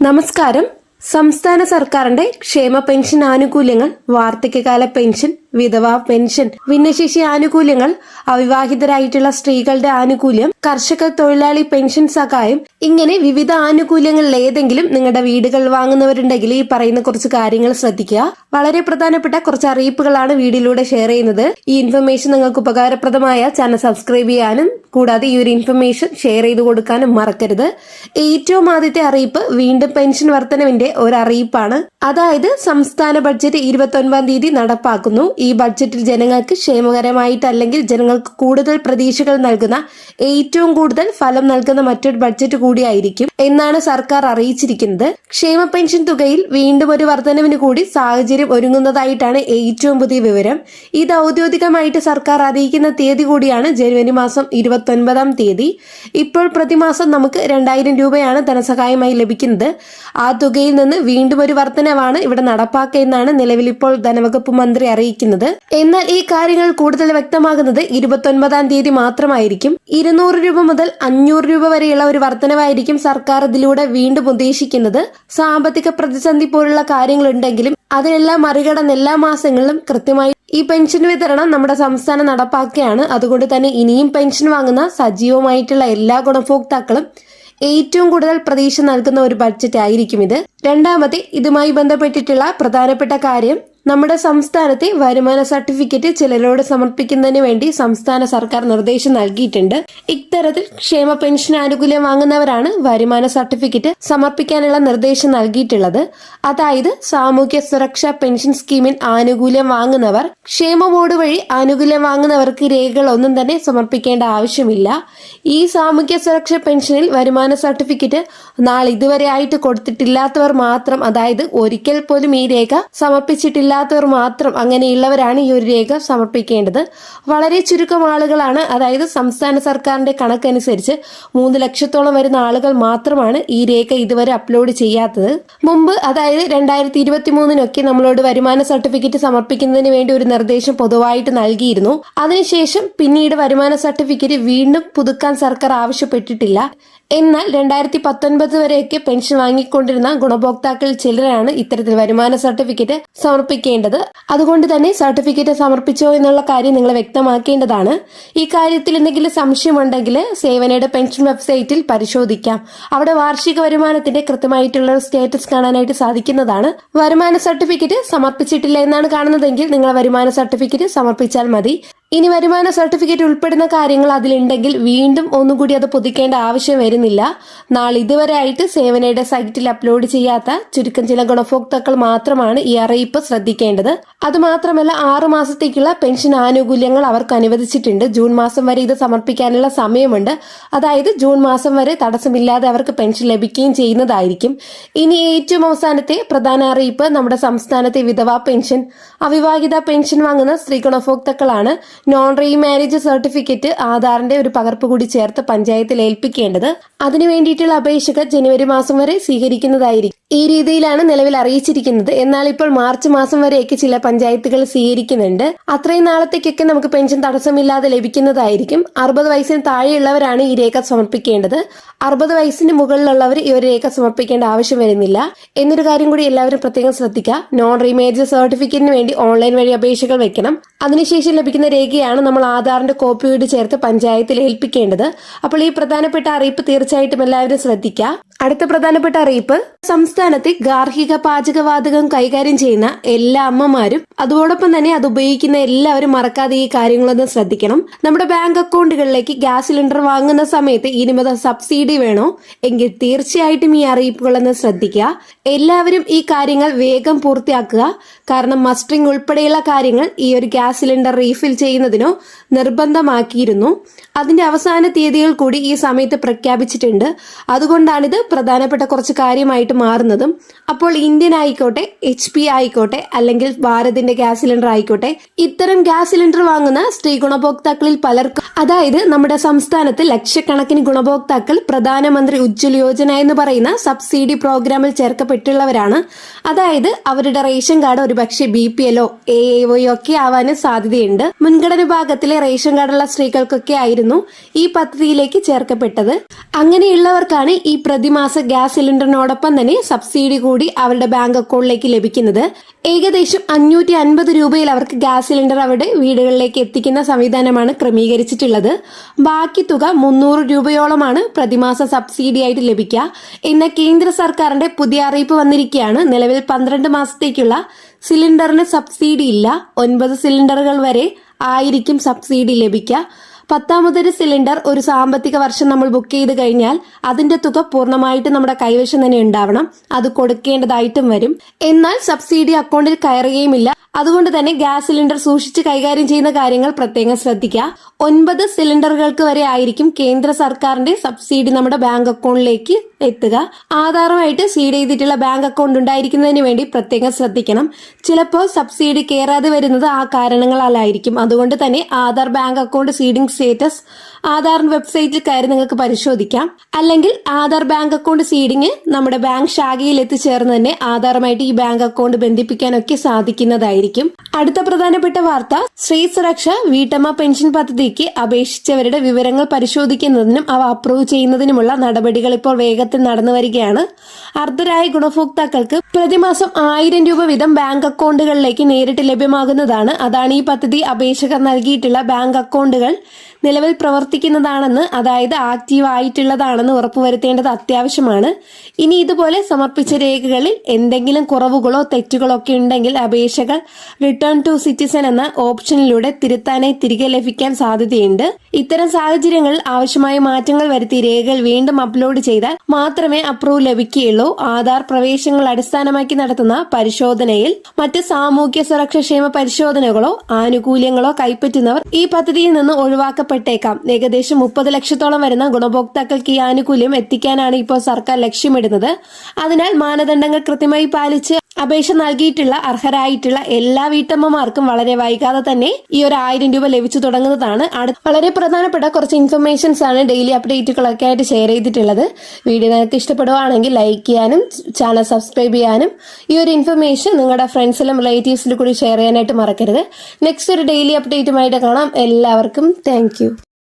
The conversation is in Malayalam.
നമസ്കാരം. സംസ്ഥാന സർക്കാരിന്റെ ക്ഷേമ പെൻഷൻ ആനുകൂല്യങ്ങൾ വാർദ്ധക്യകാല പെൻഷൻ വിധവാ പെൻഷൻ. ഭിന്നശേഷി ആനുകൂല്യങ്ങൾ അവിവാഹിതരായിട്ടുള്ള സ്ത്രീകളുടെ ആനുകൂല്യം കർഷക തൊഴിലാളി പെൻഷൻ സഹായം ഇങ്ങനെ വിവിധ ആനുകൂല്യങ്ങളിൽ ഏതെങ്കിലും നിങ്ങളുടെ വീടുകൾ വാങ്ങുന്നവരുണ്ടെങ്കിൽ ഈ പറയുന്ന കുറച്ച് കാര്യങ്ങൾ ശ്രദ്ധിക്കുക. വളരെ പ്രധാനപ്പെട്ട കുറച്ച് അറിയിപ്പുകളാണ് വീഡിയോയിലൂടെ ഷെയർ ചെയ്യുന്നത്. ഈ ഇൻഫർമേഷൻ നിങ്ങൾക്ക് ഉപകാരപ്രദമായ ചാനൽ സബ്സ്ക്രൈബ് ചെയ്യാനും കൂടാതെ ഈ ഒരു ഇൻഫർമേഷൻ ഷെയർ ചെയ്ത് കൊടുക്കാനും മറക്കരുത്. ഏറ്റവും ആദ്യത്തെ അറിയിപ്പ് വീണ്ടും പെൻഷൻ വർധനവിന്റെ ഒരു അറിയിപ്പാണ്. അതായത് സംസ്ഥാന ബഡ്ജറ്റ് ഇരുപത്തി ഒൻപതാം തീയതി നടപ്പാക്കുന്നു. ബഡ്ജറ്റിൽ ജനങ്ങൾക്ക് ക്ഷേമകരമായിട്ട് അല്ലെങ്കിൽ ജനങ്ങൾക്ക് കൂടുതൽ പ്രതീക്ഷകൾ നൽകുന്ന ഏറ്റവും കൂടുതൽ ഫലം നൽകുന്ന മറ്റൊരു ബഡ്ജറ്റ് കൂടിയായിരിക്കും എന്നാണ് സർക്കാർ അറിയിച്ചിരിക്കുന്നത്. ക്ഷേമ പെൻഷൻ തുകയിൽ വീണ്ടും ഒരു വർധനവിന് കൂടി സാഹചര്യം ഒരുങ്ങുന്നതായിട്ടാണ് ഏറ്റവും പുതിയ വിവരം. ഇത് ഔദ്യോഗികമായിട്ട് സർക്കാർ അറിയിക്കുന്ന തീയതി കൂടിയാണ് ജനുവരി മാസം ഇരുപത്തി ഒൻപതാം തീയതി. ഇപ്പോൾ പ്രതിമാസം നമുക്ക് രണ്ടായിരം രൂപയാണ് ധനസഹായമായി ലഭിക്കുന്നത്. ആ തുകയിൽ നിന്ന് വീണ്ടും ഒരു വർധനവാണ് ഇവിടെ നടപ്പാക്കുക എന്നാണ് നിലവിൽ ഇപ്പോൾ ധനവകുപ്പ് മന്ത്രി അറിയിക്കുന്നത്. എന്നാൽ ഈ കാര്യങ്ങൾ കൂടുതൽ വ്യക്തമാകുന്നത് ഇരുപത്തൊൻപതാം തീയതി മാത്രമായിരിക്കും. ഇരുന്നൂറ് രൂപ മുതൽ അഞ്ഞൂറ് രൂപ വരെയുള്ള ഒരു വർധനവായിരിക്കും സർക്കാർ ഇതിലൂടെ വീണ്ടും ഉദ്ദേശിക്കുന്നത്. സാമ്പത്തിക പ്രതിസന്ധി പോലുള്ള കാര്യങ്ങളുണ്ടെങ്കിലും അതിനെല്ലാം മറികടന്ന് എല്ലാ മാസങ്ങളിലും കൃത്യമായി ഈ പെൻഷൻ വിതരണം നമ്മുടെ സംസ്ഥാനം നടപ്പാക്കുകയാണ്. അതുകൊണ്ട് തന്നെ ഇനിയും പെൻഷൻ വാങ്ങുന്ന സജീവമായിട്ടുള്ള എല്ലാ ഗുണഭോക്താക്കളും ഏറ്റവും കൂടുതൽ പ്രതീക്ഷ നൽകുന്ന ഒരു ബഡ്ജറ്റ് ആയിരിക്കും ഇത്. രണ്ടാമത്തെ ഇതുമായി ബന്ധപ്പെട്ടിട്ടുള്ള പ്രധാനപ്പെട്ട കാര്യം നമ്മുടെ സംസ്ഥാനത്തെ വരുമാന സർട്ടിഫിക്കറ്റ് ചിലരോട് സമർപ്പിക്കുന്നതിന് വേണ്ടി സംസ്ഥാന സർക്കാർ നിർദ്ദേശം നൽകിയിട്ടുണ്ട്. ഇത്തരത്തിൽ ക്ഷേമ പെൻഷൻ ആനുകൂല്യം വാങ്ങുന്നവരാണ് വരുമാന സർട്ടിഫിക്കറ്റ് സമർപ്പിക്കാനുള്ള നിർദ്ദേശം നൽകിയിട്ടുള്ളത്. അതായത് സാമൂഹ്യ സുരക്ഷാ പെൻഷൻ സ്കീമിൽ ആനുകൂല്യം വാങ്ങുന്നവർ ക്ഷേമ ബോർഡ് വഴി ആനുകൂല്യം വാങ്ങുന്നവർക്ക് രേഖകൾ ഒന്നും തന്നെ സമർപ്പിക്കേണ്ട ആവശ്യമില്ല. ഈ സാമൂഹ്യ സുരക്ഷാ പെൻഷനിൽ വരുമാന സർട്ടിഫിക്കറ്റ് നാളെ ഇതുവരെ ആയിട്ട് കൊടുത്തിട്ടില്ലാത്തവർ മാത്രം അതായത് ഒരിക്കൽ പോലും ഈ രേഖ സമർപ്പിച്ചിട്ടില്ലാത്തവർ മാത്രം അങ്ങനെയുള്ളവരാണ് ഈ ഒരു രേഖ സമർപ്പിക്കേണ്ടത്. വളരെ ചുരുക്കം ആളുകളാണ് അതായത് സംസ്ഥാന സർക്കാരിന്റെ കണക്കനുസരിച്ച് മൂന്ന് ലക്ഷത്തോളം വരുന്ന ആളുകൾ മാത്രമാണ് ഈ രേഖ ഇതുവരെ അപ്ലോഡ് ചെയ്യാത്തത്. മുമ്പ് അതായത് രണ്ടായിരത്തി ഇരുപത്തി മൂന്നിനൊക്കെ നമ്മളോട് വരുമാന സർട്ടിഫിക്കറ്റ് സമർപ്പിക്കുന്നതിന് വേണ്ടി ഒരു നിർദ്ദേശം പൊതുവായിട്ട് നൽകിയിരുന്നു. അതിനുശേഷം പിന്നീട് വരുമാന സർട്ടിഫിക്കറ്റ് വീണ്ടും പുതുക്കാൻ സർക്കാർ ആവശ്യപ്പെട്ടിട്ടില്ല. എന്നാൽ രണ്ടായിരത്തി പത്തൊൻപത് വരെയൊക്കെ പെൻഷൻ വാങ്ങിക്കൊണ്ടിരുന്ന ഗുണഭോക്താക്കൾ ചിലരാണ് ഇത്തരത്തിൽ വരുമാന സർട്ടിഫിക്കറ്റ് സമർപ്പിക്കേണ്ടത്. അതുകൊണ്ട് തന്നെ സർട്ടിഫിക്കറ്റ് സമർപ്പിച്ചോ എന്നുള്ള കാര്യം നിങ്ങൾ വ്യക്തമാക്കേണ്ടതാണ്. ഈ കാര്യത്തിൽ എന്തെങ്കിലും സംശയമുണ്ടെങ്കിൽ സേവനയുടെ പെൻഷൻ വെബ്സൈറ്റിൽ പരിശോധിക്കാം. അവിടെ വാർഷിക വരുമാനത്തിന്റെ കൃത്യമായിട്ടുള്ള സ്റ്റേറ്റസ് കാണാനായിട്ട് സാധിക്കുന്നതാണ്. വരുമാന സർട്ടിഫിക്കറ്റ് സമർപ്പിച്ചിട്ടില്ല എന്നാണ് കാണുന്നതെങ്കിൽ നിങ്ങൾ വരുമാന സർട്ടിഫിക്കറ്റ് സമർപ്പിച്ചാൽ മതി. ഇനി വരുമാന സർട്ടിഫിക്കറ്റ് ഉൾപ്പെടുന്ന കാര്യങ്ങൾ അതിലുണ്ടെങ്കിൽ വീണ്ടും ഒന്നുകൂടി അത് പുതുക്കേണ്ട ആവശ്യം വരുന്നില്ല. നാളെ ഇതുവരെ ആയിട്ട് സേവനയുടെ സൈറ്റിൽ അപ്ലോഡ് ചെയ്യാത്ത ചുരുക്കം ചില ഗുണഭോക്താക്കൾ മാത്രമാണ് ഈ അറിയിപ്പ് ശ്രദ്ധിക്കേണ്ടത്. അതുമാത്രമല്ല ആറു മാസത്തേക്കുള്ള പെൻഷൻ ആനുകൂല്യങ്ങൾ അവർക്ക് അനുവദിച്ചിട്ടുണ്ട്. ജൂൺ മാസം വരെ ഇത് സമർപ്പിക്കാനുള്ള സമയമുണ്ട്. അതായത് ജൂൺ മാസം വരെ തടസ്സമില്ലാതെ അവർക്ക് പെൻഷൻ ലഭിക്കുകയും ചെയ്യുന്നതായിരിക്കും. ഇനി ഏറ്റവും അവസാനത്തെ പ്രധാന അറിയിപ്പ് നമ്മുടെ സംസ്ഥാനത്തെ വിധവാ പെൻഷൻ. അവിവാഹിത പെൻഷൻ വാങ്ങുന്ന സ്ത്രീ ഗുണഭോക്താക്കളാണ്. നോൺ റീമാരേജ് സർട്ടിഫിക്കറ്റ് ആധാറിന്റെ ഒരു പകർപ്പ് കൂടി ചേർത്ത് പഞ്ചായത്തിൽ ഏൽപ്പിക്കേണ്ടത്. അതിനു വേണ്ടിയിട്ടുള്ള അപേക്ഷകൾ ജനുവരി മാസം വരെ സ്വീകരിക്കുന്നതായിരിക്കും. ഈ രീതിയിലാണ് നിലവിൽ അറിയിച്ചിരിക്കുന്നത്. എന്നാൽ ഇപ്പോൾ മാർച്ച് മാസം വരെയൊക്കെ ചില പഞ്ചായത്തുകൾ സ്വീകരിക്കുന്നുണ്ട്. അത്രയും നാളത്തേക്കൊക്കെ നമുക്ക് പെൻഷൻ തടസ്സമില്ലാതെ ലഭിക്കുന്നതായിരിക്കും. അറുപത് വയസ്സിന് താഴെയുള്ളവരാണ് ഈ രേഖ സമർപ്പിക്കേണ്ടത്. അറുപത് വയസ്സിന് മുകളിലുള്ളവർ ഈ ഒരു രേഖ സമർപ്പിക്കേണ്ട ആവശ്യം വരുന്നില്ല. എന്നൊരു കാര്യം കൂടി എല്ലാവരും പ്രത്യേകം ശ്രദ്ധിക്കുക. നോൺ റീമേജ് സർട്ടിഫിക്കറ്റിന് വേണ്ടി ഓൺലൈൻ വഴി അപേക്ഷകൾ വെക്കണം. അതിനുശേഷം ലഭിക്കുന്ന രേഖയാണ് നമ്മൾ ആധാറിന്റെ കോപ്പിയോട് ചേർത്ത് പഞ്ചായത്തിൽ ഏൽപ്പിക്കേണ്ടത്. അപ്പോൾ ഈ പ്രധാനപ്പെട്ട അറിയിപ്പ് തീർച്ചയായിട്ടും എല്ലാവരും ശ്രദ്ധിക്കുക. അടുത്ത പ്രധാനപ്പെട്ട അറിയിപ്പ്. സംസ്ഥാനത്തെ ഗാർഹിക പാചകവാതകം കൈകാര്യം ചെയ്യുന്ന എല്ലാ അമ്മമാരും അതോടൊപ്പം തന്നെ അത് ഉപയോഗിക്കുന്ന എല്ലാവരും മറക്കാതെ ഈ കാര്യങ്ങളൊന്ന് ശ്രദ്ധിക്കണം. നമ്മുടെ ബാങ്ക് അക്കൗണ്ടുകളിലേക്ക് ഗ്യാസ് സിലിണ്ടർ വാങ്ങുന്ന സമയത്ത് ഇനിമത സബ്സിഡി വേണോ? എങ്കിൽ തീർച്ചയായിട്ടും ഈ അറിയിപ്പുകളൊന്ന് ശ്രദ്ധിക്കുക. എല്ലാവരും ഈ കാര്യങ്ങൾ വേഗം പൂർത്തിയാക്കുക. കാരണം മസ്റ്ററിംഗ് ഉൾപ്പെടെയുള്ള കാര്യങ്ങൾ ഈ ഒരു ഗ്യാസ് സിലിണ്ടർ റീഫിൽ ചെയ്യുന്നതിനോ നിർബന്ധമാക്കിയിരുന്നു. അതിന്റെ അവസാന തീയതികൾ കൂടി ഈ സമയത്ത് പ്രഖ്യാപിച്ചിട്ടുണ്ട്. അതുകൊണ്ടാണിത് പ്രധാനപ്പെട്ട കുറച്ച് കാര്യമായിട്ട് മാറുന്നത് അപ്പോൾ ഇന്ത്യൻ ആയിക്കോട്ടെ എച്ച് പി ആയിക്കോട്ടെ അല്ലെങ്കിൽ ഭാരതിന്റെ ഗ്യാസ് സിലിണ്ടർ ആയിക്കോട്ടെ ഇത്തരം ഗ്യാസ് സിലിണ്ടർ വാങ്ങുന്ന സ്ത്രീ ഗുണഭോക്താക്കളിൽ പലർക്കും അതായത് നമ്മുടെ സംസ്ഥാനത്ത് ലക്ഷക്കണക്കിന് ഗുണഭോക്താക്കൾ പ്രധാനമന്ത്രി ഉജ്ജ്വൽ യോജന എന്ന് പറയുന്ന സബ്സിഡി പ്രോഗ്രാമിൽ ചേർക്കപ്പെട്ടുള്ളവരാണ് അതായത് അവരുടെ റേഷൻ കാർഡ് ഒരുപക്ഷെ ബി പി എല്ലോ എ ഒക്കെ ആവാനും സാധ്യതയുണ്ട്. മുൻഗണന വിഭാഗത്തിലെ റേഷൻ കാർഡുള്ള സ്ത്രീകൾക്കൊക്കെ ആയിരുന്നു ഈ പദ്ധതിയിലേക്ക് ചേർക്കപ്പെട്ടത്. അങ്ങനെയുള്ളവർക്കാണ് ഈ പ്രതിമാസ ഗ്യാസ് സിലിണ്ടറിനോടൊപ്പം തന്നെ സബ്സിഡി കൂടി അവരുടെ ബാങ്ക് അക്കൗണ്ടിലേക്ക് ലഭിക്കുന്നത്. ഏകദേശം അഞ്ഞൂറ്റി അൻപത് രൂപയിൽ അവർക്ക് ഗ്യാസ് സിലിണ്ടർ അവരുടെ വീടുകളിലേക്ക് എത്തിക്കുന്ന സംവിധാനമാണ് ക്രമീകരിച്ചിട്ടുള്ളത്. ബാക്കി തുക മുന്നൂറ് രൂപയോളമാണ് പ്രതിമാസ സബ്സിഡി ആയിട്ട് ലഭിക്കുക. എന്ന കേന്ദ്ര സർക്കാരിന്റെ പുതിയ അറിയിപ്പ് വന്നിരിക്കുകയാണ്. നിലവിൽ പന്ത്രണ്ട് മാസത്തേക്കുള്ള സിലിണ്ടറിന് സബ്സിഡി ഇല്ല. ഒൻപത് സിലിണ്ടറുകൾ വരെ ആയിരിക്കും സബ്സിഡി ലഭിക്കുക. പത്താമതൊരു സിലിണ്ടർ ഒരു സാമ്പത്തിക വർഷം നമ്മൾ ബുക്ക് ചെയ്ത് കഴിഞ്ഞാൽ അതിന്റെ തുക പൂർണമായിട്ട് നമ്മുടെ കൈവശം തന്നെ ഉണ്ടാവണം. അത് കൊടുക്കേണ്ടതായിട്ടും വരും. എന്നാൽ സബ്സിഡി അക്കൗണ്ടിൽ കയറുകയുമില്ല. അതുകൊണ്ട് തന്നെ ഗ്യാസ് സിലിണ്ടർ സൂക്ഷിച്ച് കൈകാര്യം ചെയ്യുന്ന കാര്യങ്ങൾ പ്രത്യേകം ശ്രദ്ധിക്കുക. ഒൻപത് സിലിണ്ടറുകൾക്ക് വരെ ആയിരിക്കും കേന്ദ്ര സർക്കാരിന്റെ സബ്സിഡി നമ്മുടെ ബാങ്ക് അക്കൗണ്ടിലേക്ക് എത്തുക. ആധാറുമായിട്ട് സീഡ് ചെയ്തിട്ടുള്ള ബാങ്ക് അക്കൗണ്ട് ഉണ്ടായിരിക്കുന്നതിന് വേണ്ടി പ്രത്യേകം ശ്രദ്ധിക്കണം. ചിലപ്പോൾ സബ്സിഡി കയറാതെ വരുന്നത് ആ കാരണങ്ങളാലായിരിക്കും. അതുകൊണ്ട് തന്നെ Aadhaar bank account seeding status Aadhaar വെബ്സൈറ്റിൽ കയറി നിങ്ങൾക്ക് പരിശോധിക്കാം. അല്ലെങ്കിൽ ആധാർ ബാങ്ക് അക്കൗണ്ട് സീഡിങ് നമ്മുടെ ബാങ്ക് ശാഖയിൽ എത്തിച്ചേർന്ന് തന്നെ ആധാറുമായിട്ട് ഈ ബാങ്ക് അക്കൗണ്ട് ബന്ധിപ്പിക്കാനൊക്കെ സാധിക്കുന്നതായിരിക്കും. അടുത്ത പ്രധാനപ്പെട്ട വാർത്ത സ്ത്രീ സുരക്ഷ വീട്ടമ്മ പെൻഷൻ പദ്ധതിക്ക് അപേക്ഷിച്ചവരുടെ വിവരങ്ങൾ പരിശോധിക്കുന്നതിനും അവ അപ്രൂവ് ചെയ്യുന്നതിനുമുള്ള നടപടികൾ ഇപ്പോൾ വേഗത്തിൽ നടന്നു വരികയാണ്. അർദ്ധരായ ഗുണഭോക്താക്കൾക്ക് പ്രതിമാസം ആയിരം രൂപ വീതം ബാങ്ക് അക്കൗണ്ടുകളിലേക്ക് നേരിട്ട് ലഭ്യമാകുന്നതാണ്. അതാണ് ഈ പദ്ധതി അപേക്ഷകർ നൽകിയിട്ടുള്ള ബാങ്ക് അക്കൗണ്ടുകൾ നിലവിൽ പ്രവർത്തിക്കുന്നതാണെന്ന് അതായത് ആക്റ്റീവ് ആയിട്ടുള്ളതാണെന്ന് ഉറപ്പുവരുത്തേണ്ടത് അത്യാവശ്യമാണ്. ഇനി ഇതുപോലെ സമർപ്പിച്ച രേഖകളിൽ എന്തെങ്കിലും കുറവുകളോ തെറ്റുകളോ ഒക്കെ ഉണ്ടെങ്കിൽ അപേക്ഷകൾ റിട്ടേൺ ടു സിറ്റിസൺ എന്ന ഓപ്ഷനിലൂടെ തിരുത്താനായി തിരികെ ലഭിക്കാൻ സാധ്യതയുണ്ട്. ഇത്തരം സാഹചര്യങ്ങളിൽ ആവശ്യമായ മാറ്റങ്ങൾ വരുത്തി രേഖകൾ വീണ്ടും അപ്ലോഡ് ചെയ്താൽ മാത്രമേ അപ്രൂവ് ലഭിക്കുകയുള്ളൂ. ആധാർ പ്രവേശങ്ങൾ അടിസ്ഥാനമാക്കി നടത്തുന്ന പരിശോധനയിൽ മറ്റ് സാമൂഹ്യ സുരക്ഷാക്ഷേമ പരിശോധനകളോ ആനുകൂല്യങ്ങളോ കൈപ്പറ്റുന്നവർ ഈ പദ്ധതിയിൽ നിന്ന് ഒഴിവാക്കപ്പെട്ടേക്കാം. ഏകദേശം മുപ്പത് ലക്ഷത്തോളം വരുന്ന ഗുണഭോക്താക്കൾക്ക് ഈ ആനുകൂല്യം എത്തിക്കാനാണ് ഇപ്പോൾ സർക്കാർ ലക്ഷ്യമിടുന്നത്. അതിനാൽ മാനദണ്ഡങ്ങൾ കൃത്യമായി പാലിച്ച് അപേക്ഷ നൽകിയിട്ടുള്ള അർഹരായിട്ടുള്ള എല്ലാ വീട്ടമ്മമാർക്കും വളരെ വൈകാതെ തന്നെ ഈ ഒരു ആയിരം രൂപ ലഭിച്ചു തുടങ്ങുന്നതാണ്. വളരെ പ്രധാനപ്പെട്ട കുറച്ച് ഇൻഫർമേഷൻസ് ആണ് ഡെയിലി അപ്ഡേറ്റുകളൊക്കെ ആയിട്ട് ഷെയർ ചെയ്തിട്ടുള്ളത്. വീഡിയോ നിങ്ങൾക്ക് ഇഷ്ടപ്പെടുവാണെങ്കിൽ ലൈക്ക് ചെയ്യാനും ചാനൽ സബ്സ്ക്രൈബ് ചെയ്യാനും ഈ ഒരു ഇൻഫർമേഷൻ നിങ്ങളുടെ ഫ്രണ്ട്സിലും റിലേറ്റീവ്സിലും കൂടി ഷെയർ ചെയ്യാനായിട്ട് മറക്കരുത്. നെക്സ്റ്റ് ഒരു ഡെയിലി അപ്ഡേറ്റുമായിട്ട് കാണാം. എല്ലാവർക്കും താങ്ക്